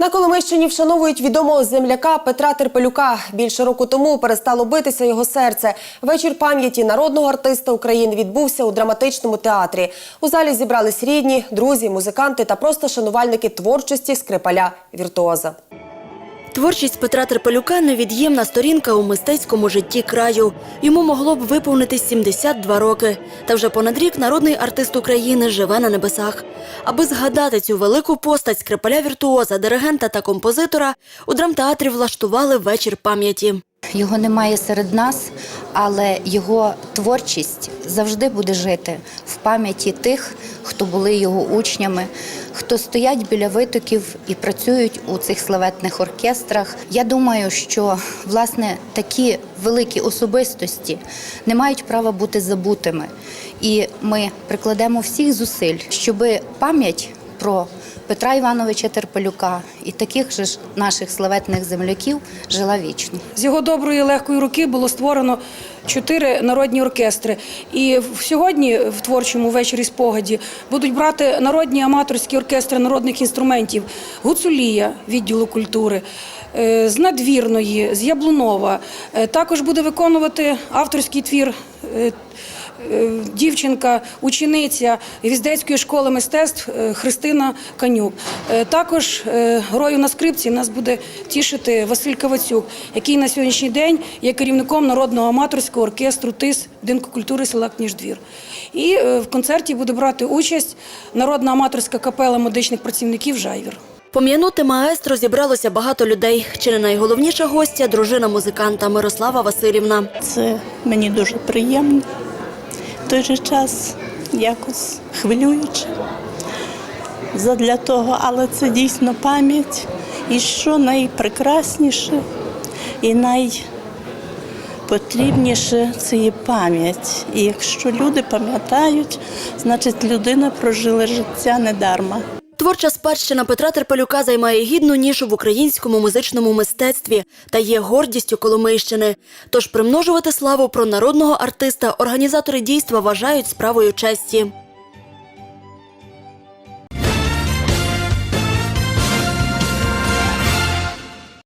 На Коломийщині вшановують відомого земляка Петра Терпелюка. Більше року тому перестало битися його серце. Вечір пам'яті народного артиста України відбувся у драматичному театрі. У залі зібрались рідні, друзі, музиканти та просто шанувальники творчості скрипаля віртуоза. Творчість Петра Терпелюка невід'ємна сторінка у мистецькому житті краю. Йому могло б виповнитись 72 роки. Та вже понад рік народний артист України живе на небесах. Аби згадати цю велику постать скрипаля віртуоза, диригента та композитора, у драмтеатрі влаштували вечір пам'яті. Його немає серед нас, але його творчість завжди буде жити в пам'яті тих, хто були його учнями, хто стоять біля витоків і працюють у цих славетних оркестрах. Я думаю, що власне такі великі особистості не мають права бути забутими. І ми прикладемо всіх зусиль, щоби пам'ять про Петра Івановича Терпелюка і таких же ж наших славетних земляків жила вічно. З його доброї легкої руки було створено чотири народні оркестри. І сьогодні в творчому вечорі спогаді будуть брати народні аматорські оркестри народних інструментів Гуцулія відділу культури. е, З надвірної, з Яблунова. Е, Також буде виконувати авторський твір е, дівчинка, учениця Віздецької школи мистецтв е, Христина Канюк. Е, Також е, грою на скрипці нас буде тішити Василь Кавацюк, який на сьогоднішній день є керівником народного аматорського оркестру ТИС будинку культури села Кніждвір. І е, в концерті буде брати участь народна аматорська капела медичних працівників Жайвір. Пом'янути маестро зібралося багато людей. Чи не найголовніша гостя – дружина музиканта Мирослава Васильівна. Це мені дуже приємно. Той же час якось хвилююче. Задля того, але це дійсно пам'ять. І що найпрекрасніше і найпотрібніше це є пам'ять. І якщо люди пам'ятають, значить людина прожила життя недарма. Творча спадщина Петра Терпелюка займає гідну нішу в українському музичному мистецтві та є гордістю Коломийщини. Тож примножувати славу про народного артиста організатори дійства вважають справою честі.